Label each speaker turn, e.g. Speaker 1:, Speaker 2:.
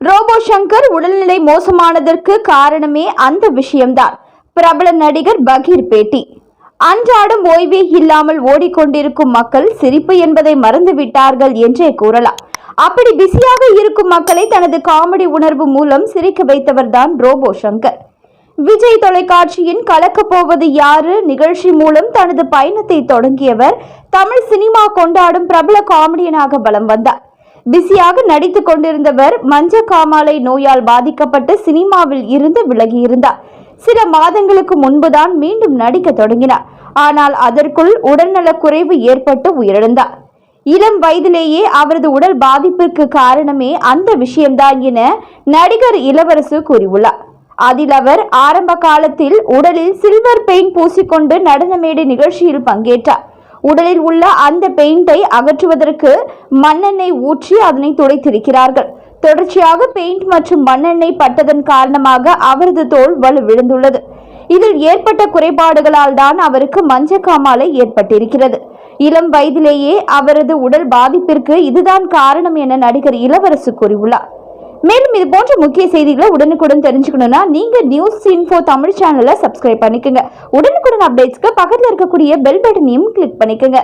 Speaker 1: Robot Shankar உடல்நிலை மோசமானதற்கு காரணமே அந்த விஷயம்தான். பிரபல நடிகர் பகீர் பேட்டி. அன்றாடம் ஓய்வே இல்லாமல் ஓடிக்கொண்டிருக்கும் மக்கள் சிரிப்பு என்பதை மறந்துவிட்டார்கள் என்றே கூறலாம். அப்படி பிஸியாக இருக்கும் மக்களை தனது காமெடி உணர்வு மூலம் சிரிக்க வைத்தவர்தான் ரோபோ சங்கர் விஜய் தொலைக்காட்சியின் கலக்கப் போவது யாரு? நிகழ்ச்சி மூலம் தனது பயணத்தை தொடங்கியவர் தமிழ் சினிமா கொண்டாடும் பிரபல காமெடியனாக பலம் வந்தார். பிஸியாக நடித்து கொண்டிருந்தவர் மஞ்ச காமாலை நோயால் பாதிக்கப்பட்டு சினிமாவில் இருந்து விலகியிருந்தார். சில மாதங்களுக்கு முன்புதான் மீண்டும் நடிக்க தொடங்கினார். ஆனால் அதற்குள் உடல்நலக் குறைவு ஏற்பட்டு உயிரிழந்தார். இளம் வயதிலேயே அவரது உடல் பாதிப்பிற்கு காரணமே அந்த விஷயம்தான் என நடிகர் இளவரசு கூறியுள்ளார். அதில் அவர் ஆரம்ப காலத்தில் உடலில் சில்வர் பெயிண்ட் பூசிக்கொண்டு நடனமேடை நிகழ்ச்சியில் பங்கேற்றார். உடலில் உள்ள அந்த பெயிண்டை அகற்றுவதற்கு மண்ணெண்ணெய் ஊற்றி அதனை துடைத்திருக்கிறார்கள். தொடர்ச்சியாக பெயிண்ட் மற்றும் மண்ணெண்ணெய் பட்டதன் காரணமாக அவரது தோல் வலு விழுந்துள்ளது. இதில் ஏற்பட்ட குறைபாடுகளால் தான் அவருக்கு மஞ்சக்காமாலை ஏற்பட்டிருக்கிறது. இளம் வயதிலேயே அவரது உடல் பாதிப்பிற்கு இதுதான் காரணம் என நடிகர் இளவரசு கூறியுள்ளார். மேலும் இது போன்ற முக்கிய செய்திகளை உடனுக்குடன் தெரிஞ்சுக்கணும்னா நீங்க நியூஸ் இன்ஃபோ தமிழ் சேனலை சப்ஸ்கிரைப் பண்ணிக்கோங்க. உடனுக்குடன் அப்டேட்ஸ்க்கு பக்கத்தில் இருக்கக்கூடிய பெல் பட்டனையும் கிளிக் பண்ணிக்கோங்க.